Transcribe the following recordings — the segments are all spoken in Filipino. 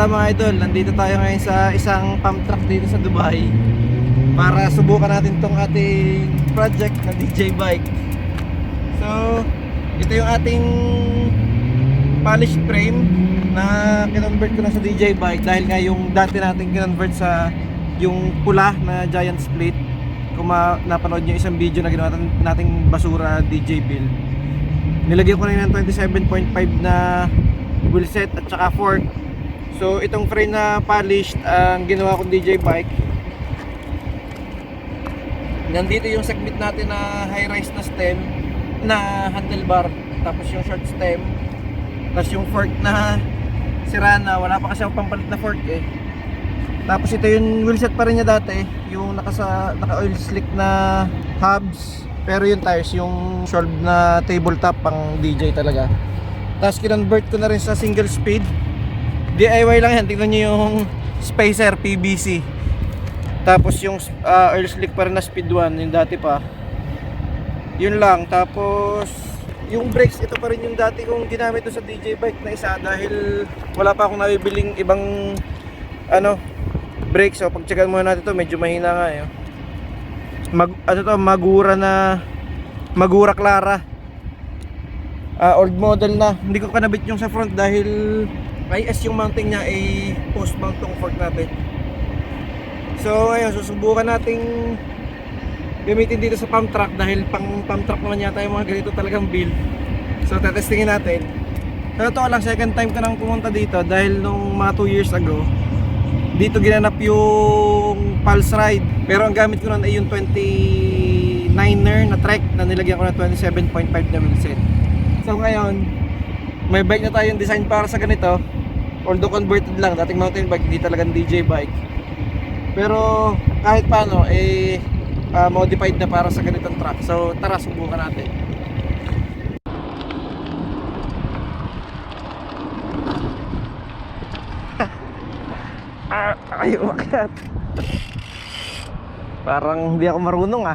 Kamusta mga idol? Nandito tayo ngayon sa isang pump truck dito sa Dubai para subukan natin tong ating project na DJ bike. So, ito yung ating polished frame na kinonvert ko na sa DJ bike dahil nga yung dati natin kinonvert sa yung pula na giant split kung napanood nyo isang video na ginawa natin- nating basura DJ build nilagyan ko na yun ng 27.5 na wheel set at saka fork so itong frame na polished ang ginawa kong DJ bike. Nandito yung segment natin na high rise na stem na handlebar tapos yung short stem tapos yung fork na sira na wala pa kasi ako pampalit na fork eh. Tapos ito yung wheelset pa rin niya dati yung nakasa, naka oil slick na hubs pero yung tires yung shelved na tabletop pang DJ talaga. Tapos kinonvert ko na rin sa single speed DIY lang yan. Tingnan nyo yung spacer PVC tapos yung ah, oil slick pa rin na speed 1 yung dati pa. Yun lang. Tapos yung brakes ito pa rin yung dati kong ginamit sa DJ bike na isa dahil wala pa akong nabibiling ibang ano brakes. So pagtsagan muna natin to medyo mahina nga eh. Mag, ano to magura na magura clara. Ah, old model na. Hindi ko kanabit yung sa front dahil IS yung mounting niya ay post mount tong fork natin. So ayun susubukan nating gamitin dito sa pump truck dahil pang pump truck naman yata yung mga ganito talagang build. So tetestingin natin. Sa totoo lang second time ko nang pumunta dito dahil nung mga 2 years ago dito ginanap yung pulse ride. Pero ang gamit ko nun ay yung 29er na trek na nilagyan ko ng 27.5 na wheelset so ngayon may bike na tayong design para sa ganito although converted lang dating mountain bike hindi talagang DJ bike pero kahit paano eh ah, modified na para sa ganitong truck so tara subukan natin Ah, ay, umakyat. Parang hindi ako marunong ah.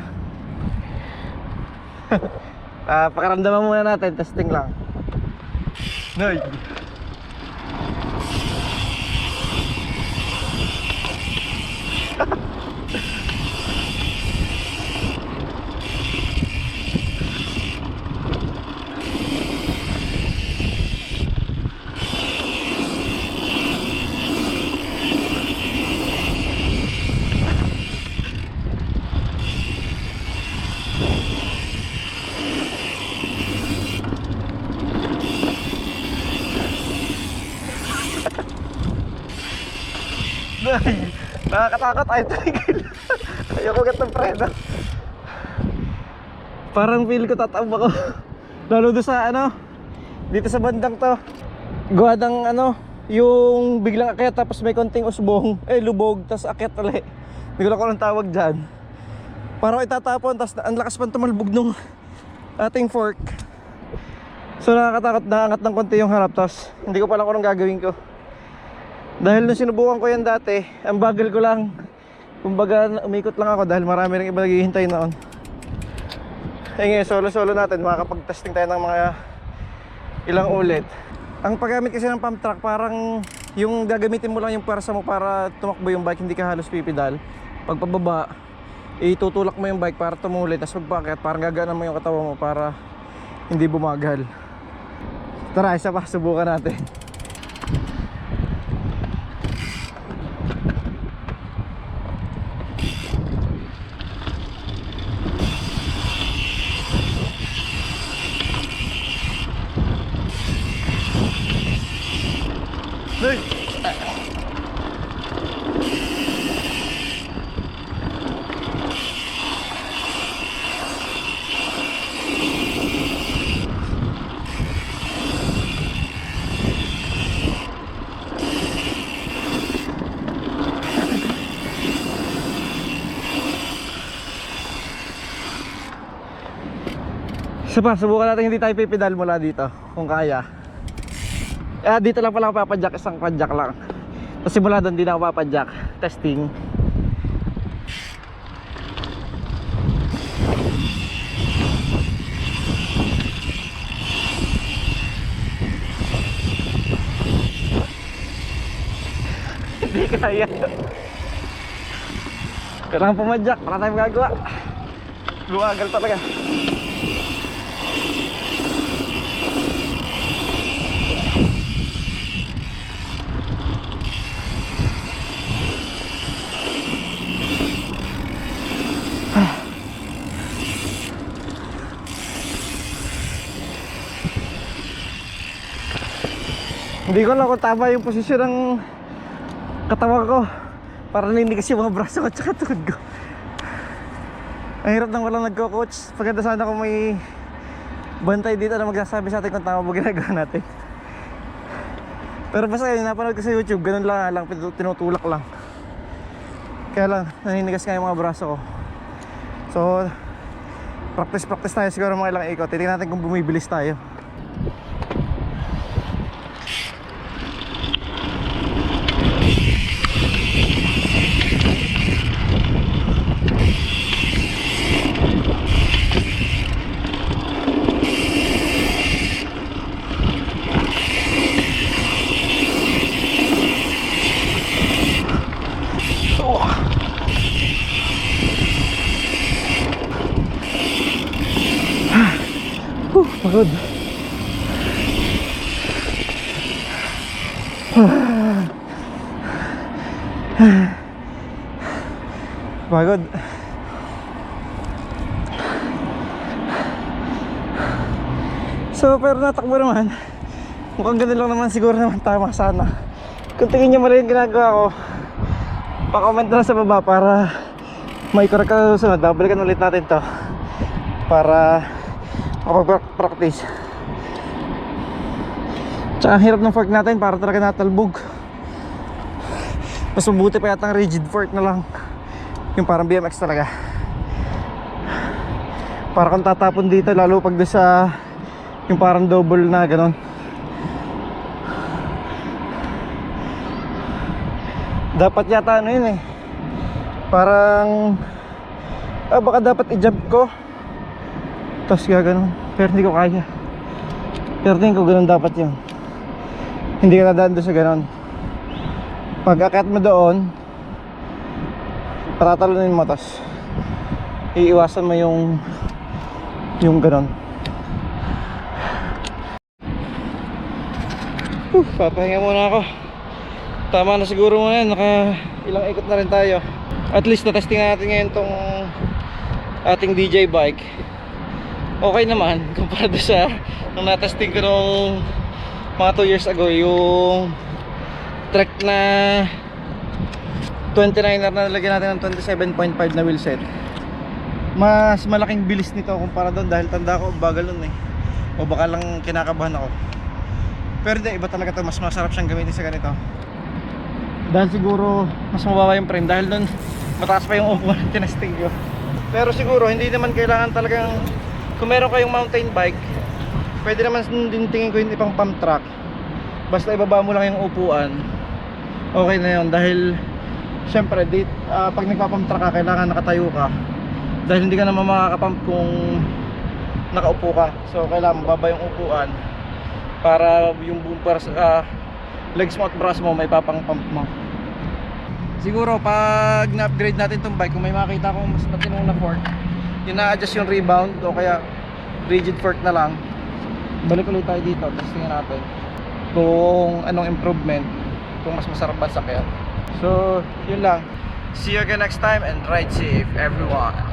ah, pakaramdaman muna natin, testing lang. Noy. Nakakatakot ay tigil. Ayoko gat ng preno. Parang feel ko tatab ako. Lalo doon sa ano, dito sa bandang to. Gawa ano, yung biglang akyat tapos may konting usbong, eh lubog, tapos akyat ulit. Hindi ko na kung tawag dyan. Parang itatapon, tapos ang lakas pang tumalbog nung ating fork. So nakakatakot, naangat ng konti yung harap, tapos hindi ko pa alam kung anong gagawin ko. Dahil nung sinubukan ko yan dati, ang bagal ko lang. Kumbaga umikot lang ako dahil marami rin iba naghihintay noon. Eh ngayon, solo-solo natin, makakapag-testing tayo ng mga ilang ulit. Ang paggamit kasi ng pump track, parang yung gagamitin mo lang yung pwersa mo para tumakbo yung bike, hindi ka halos pipidal. Pagpababa, itutulak mo yung bike para tumulit, tapos pagpakit, parang gagana mo yung katawan mo para hindi bumagal. Tara, isa pa, subukan natin. Pa, subukan natin hindi tayo pipidal mula dito kung kaya. Ah, dito lang pala ako papadyak, isang padyak lang. Tapos simula doon, di na ako papadyak. Testing. Hindi kaya. Kailangan pumadyak, wala tayong magagawa. Lumagal talaga. Hindi ko alam kung tama yung posisyon ng katawan ko para ninigas yung mga braso ko at saka ko. Ang hirap nang walang nagko-coach. Paganda sana kung may bantay dito na magsasabi sa atin kung tama ba ginagawa natin. Pero basta yun, napanood ko sa YouTube, ganun lang, lang tinutulak lang. Kaya lang, naninigas nga yung mga braso ko. So, practice-practice tayo siguro mga ilang ikot. Titignan natin kung bumibilis tayo. Pagod. Pagod. So, pero natakbo naman. Mukhang ganun lang naman siguro naman tama sana. Kung tingin nyo mali yung ginagawa ko, pa-comment na sa baba para may correct ka susunod. Babalikan ulit natin to para makapag-practice. Tsaka ang hirap ng fork natin para talaga natalbog. Mas mabuti pa yata ang rigid fork na lang. Yung parang BMX talaga. Para kung tatapon dito lalo pag doon sa yung parang double na ganon. Dapat yata ano yun eh. Parang ah, baka dapat i-jump ko. Tapos gaganon. Pero hindi ko kaya. Pero tingin ko ganun dapat yun. Hindi ka nadaan doon sa ganon. Pag akyat mo doon, patatalunin mo tapos iiwasan mo yung yung ganon. Huh, papahinga muna ako. Tama na siguro muna yan. Naka ilang ikot na rin tayo. At least na-testing natin ngayon tong ating DJ bike okay naman kumpara doon sa nung natesting ko nung mga 2 years ago yung trek na 29er na nalagyan natin ng 27.5 na wheelset mas malaking bilis nito kumpara doon dahil tanda ko bagal nun eh. O baka lang kinakabahan ako. Pero hindi iba talaga to. Mas masarap siyang gamitin sa ganito. Dahil siguro mas mababa yung frame. Dahil doon mataas pa yung upuan ng tinesting ko. Pero siguro hindi naman kailangan talagang kung meron kayong mountain bike pwede naman din tingin ko yung ipang pump track basta ibaba mo lang yung upuan okay na yun. Dahil syempre di, ah, pag nagpapump track ka kailangan nakatayo ka. Dahil hindi ka naman makakapump kung nakaupo ka. So kailangan mababa yung upuan para yung bumper uh, legs mo at bras mo may papang pump mo. Siguro pag na-upgrade natin tong bike kung may makita akong mas matinong na fork yun na-adjust yung rebound o kaya rigid fork na lang. Balik ulit tayo dito tapos tingnan natin kung anong improvement kung mas masarap ba sakyan. So yun lang. See you again next time and ride safe everyone